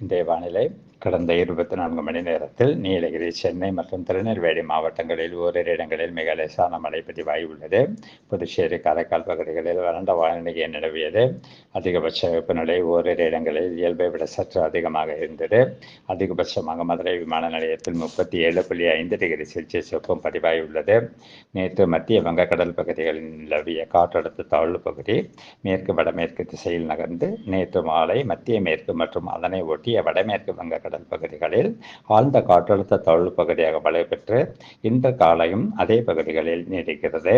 இன்றைய வானிலை. கடந்த இருபத்தி நான்கு மணி நேரத்தில் நீலகிரி சென்னை மற்றும் திருநெல்வேலி மாவட்டங்களில் ஓரிரு இடங்களில் மிக லேசான மழை பதிவாகியுள்ளது புதுச்சேரி காரைக்கால் பகுதிகளில் வறண்ட வானிலை நிலவியது. அதிகபட்ச வெப்பநிலை ஓரிரு இடங்களில் இயல்பை விட சற்று அதிகமாக இருந்தது. அதிகபட்சமாக மதுரை விமான நிலையத்தில் முப்பத்தி ஏழு புள்ளி ஐந்து டிகிரி செல்சியஸ் வெப்பம் பதிவாகியுள்ளது நேற்று மத்திய வங்கக்கடல் பகுதிகளில் நிலவிய காற்றழுத்த தாழ்வு பகுதி மேற்கு வடமேற்கு திசையில் நகர்ந்து நேற்று மாலை மத்திய மேற்கு மற்றும் அதனை ஒட்டிய வடமேற்கு வங்கக்கடல் பகுதிகளில் ஆழ்ந்த காற்றழுத்த தாழ்வு பகுதியாக வலுப்பெற்று இன்று காலையும் அதே பகுதிகளில் நீடிக்கிறது.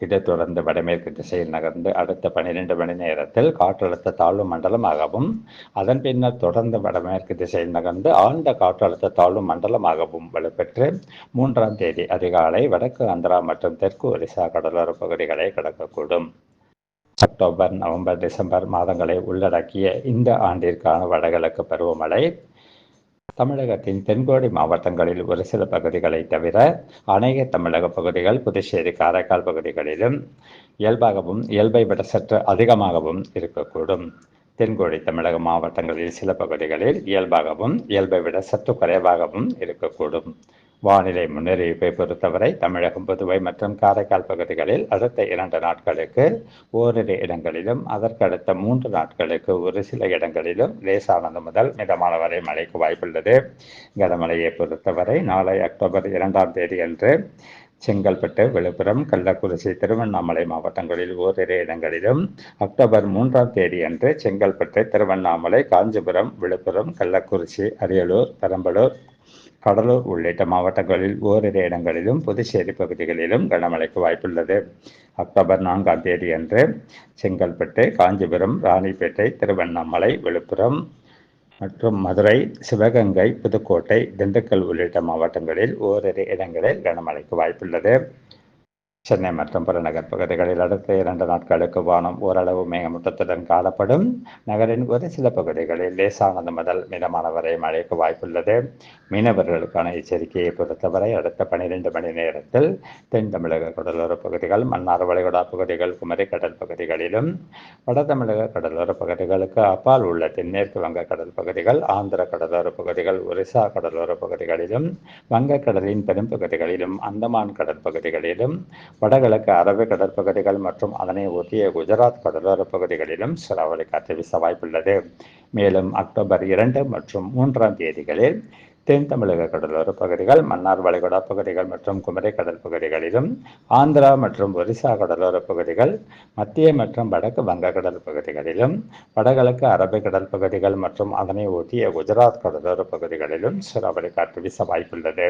இதைத் தொடர்ந்து வடமேற்கு திசையில் நகர்ந்து அடுத்த பனிரெண்டு மணி நேரத்தில் காற்றழுத்த தாழ்வு மண்டலமாகவும் அதன் பின்னர் தொடர்ந்து வடமேற்கு திசையில் நகர்ந்து ஆழ்ந்த காற்றழுத்த தாழ்வு மண்டலமாகவும் வலுப்பெற்று மூன்றாம் தேதி அதிகாலை வடக்கு ஆந்திரா மற்றும் தெற்கு ஒரிசா கடலோர பகுதிகளை கடக்கக்கூடும். அக்டோபர் நவம்பர் டிசம்பர் மாதங்களை உள்ளடக்கிய இந்த ஆண்டிற்கான வடகிழக்கு பருவமழை தமிழகத்தின் தென்கோடி மாவட்டங்களில் ஒரு சில பகுதிகளை தவிர அநேக தமிழக பகுதிகள் புதுச்சேரி காரைக்கால் பகுதிகளிலும் இயல்பாகவும் இயல்பை விட சற்று அதிகமாகவும் இருக்கக்கூடும். தென்கோடி தமிழக மாவட்டங்களில் சில பகுதிகளில் இயல்பாகவும் இயல்பை விட சற்று குறைவாகவும் இருக்கக்கூடும். வானிலை முன்னறிவிப்பை பொறுத்தவரை தமிழகம் புதுவை மற்றும் காரைக்கால் பகுதிகளில் அடுத்த இரண்டு நாட்களுக்கு ஓரிரு இடங்களிலும் அதற்கடுத்த மூன்று நாட்களுக்கு ஒரு சில இடங்களிலும் லேசானது முதல் மிதமான வரை மழைக்கு வாய்ப்புள்ளது. கனமழையை பொறுத்தவரை நாளை அக்டோபர் இரண்டாம் தேதி அன்று செங்கல்பட்டு விழுப்புரம் கள்ளக்குறிச்சி திருவண்ணாமலை மாவட்டங்களில் ஓரிரு இடங்களிலும் அக்டோபர் மூன்றாம் தேதி அன்று செங்கல்பட்டு திருவண்ணாமலை காஞ்சிபுரம் விழுப்புரம் கள்ளக்குறிச்சி அரியலூர் பெரம்பலூர் கடலூர் உள்ளிட்ட மாவட்டங்களில் ஓரிரு இடங்களிலும் புதுச்சேரி பகுதிகளிலும் கனமழைக்கு வாய்ப்புள்ளது. அக்டோபர் நான்காம் தேதி அன்று செங்கல்பட்டு காஞ்சிபுரம் ராணிப்பேட்டை திருவண்ணாமலை விழுப்புரம் மற்றும் மதுரை சிவகங்கை புதுக்கோட்டை திண்டுக்கல் உள்ளிட்ட மாவட்டங்களில் ஓரிரு இடங்களில் கனமழைக்கு வாய்ப்புள்ளது. சென்னை மற்றும் புறநகர் பகுதிகளில் அடுத்த இரண்டு நாட்களுக்கு வானம் ஓரளவு மேகமூட்டத்துடன் காணப்படும். நகரின் ஒரு சில பகுதிகளில் லேசானது முதல் மிதமான வரை மழைக்கு வாய்ப்புள்ளது. மீனவர்களுக்கான எச்சரிக்கையை பொறுத்தவரை அடுத்த பனிரெண்டு மணி நேரத்தில் தென் தமிழக கடலோர பகுதிகள் மன்னார் வளைகுடா பகுதிகள் குமரி கடல் பகுதிகளிலும் வட தமிழக கடலோர பகுதிகளுக்கு அப்பால் உள்ள தென்மேற்கு வங்க கடல் பகுதிகள் ஆந்திர கடலோர பகுதிகள் ஒரிசா கடலோர பகுதிகளிலும் வங்கக்கடலின் பெரும்பகுதிகளிலும் அந்தமான் கடல் பகுதிகளிலும் வடகிழக்கு அரபு கடற்பகுதிகள் மற்றும் அதனை ஒட்டிய குஜராத் கடலோர பகுதிகளிலும் சிலவரை காற்று வீச வாய்ப்புள்ளது. மேலும் அக்டோபர் இரண்டு மற்றும் மூன்றாம் தேதிகளில் தென் தமிழக கடலோர பகுதிகள் மன்னார் வளைகுடா பகுதிகள் மற்றும் குமரி கடல் பகுதிகளிலும் ஆந்திரா மற்றும் ஒரிசா கடலோர பகுதிகள் மத்திய மற்றும் வடக்கு வங்கக்கடல் பகுதிகளிலும் வடகிழக்கு அரபு கடல் பகுதிகள் மற்றும் அதனை ஒட்டிய குஜராத் கடலோர பகுதிகளிலும் சூறாவளி காற்று வீச வாய்ப்புள்ளது.